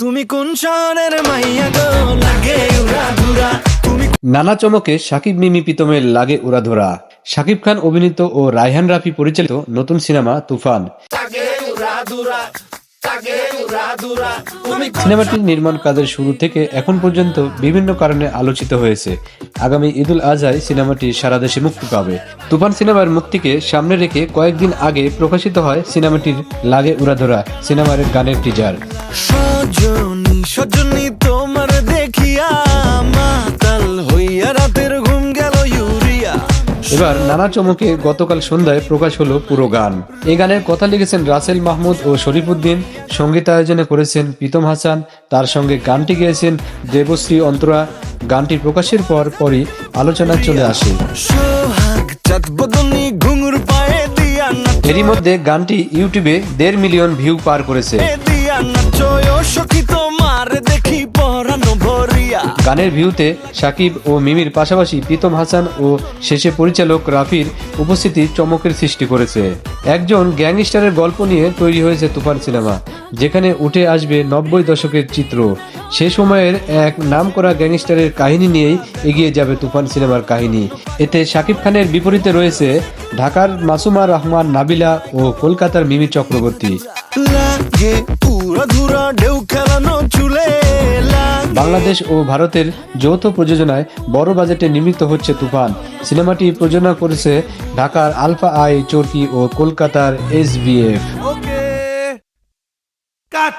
তুমি কোন শহরের মাইয়া গো? লাগে উড়া ধুরা। তুমি নানা চমকে সাকিব মিমি পিতমের লাগে উড়াধরা সাকিব খান অভিনীত ও রায়হান রাফি পরিচালিত নতুন সিনেমা তুফান। সিনেমাটির নির্মাণ কাজের শুরু থেকে এখন পর্যন্ত বিভিন্ন কারণে আলোচিত হয়েছে। আগামী ঈদুল আজহায় সিনেমাটি সারা দেশে মুক্তি পাবে। তুফান সিনেমার মুক্তিকে সামনে রেখে কয়েকদিন আগে প্রকাশিত হয় সিনেমাটির লাগে উড়াধরা সিনেমার গানের টিজার সজনী সজনী তোমার এবার নানা চমকে গতকাল সন্ধ্যায় প্রকাশ হলো পুরো গান। এই গানের কথা লিখেছেন রাসেল মাহমুদ ও শরীফুদ্দিন সঙ্গীতায়োজনে করেছেন প্রীতম হাসান তার সঙ্গে গানটি গেয়েছেন দেবশ্রী অন্তরা। গানটি প্রকাশের পর পরই আলোচনায় চলে আসে। এরই মধ্যে গানটি ইউটিউবে দেড় মিলিয়ন ভিউ পার করেছে। গানের ভিউতে সাকিব ও মিমির পাশাপাশি প্রীতম হাসান ও শেষে পরিচালক রাফির উপস্থিতি চমকের সৃষ্টি করেছে। একজন গ্যাংস্টারের গল্প নিয়ে তৈরি হয়েছে তুফান সিনেমা, যেখানে উঠে আসবে নব্বই দশকের চিত্র। সে সময়ের এক নাম করা গ্যাংস্টারের কাহিনী নিয়েই এগিয়ে যাবে তুফান সিনেমার কাহিনী। এতে সাকিব খানের বিপরীতে রয়েছে ঢাকার মাসুমা রহমান, নাবিলা ও কলকাতার মিমি চক্রবর্তী। বাংলাদেশ ও ভারতের যৌথ প্রযোজনায় বড় বাজেটে নির্মিত হচ্ছে তুফান। সিনেমাটি প্রযোজনা করেছে ঢাকার আলফা আই চরকি ও কলকাতার এস বিএফ কাট।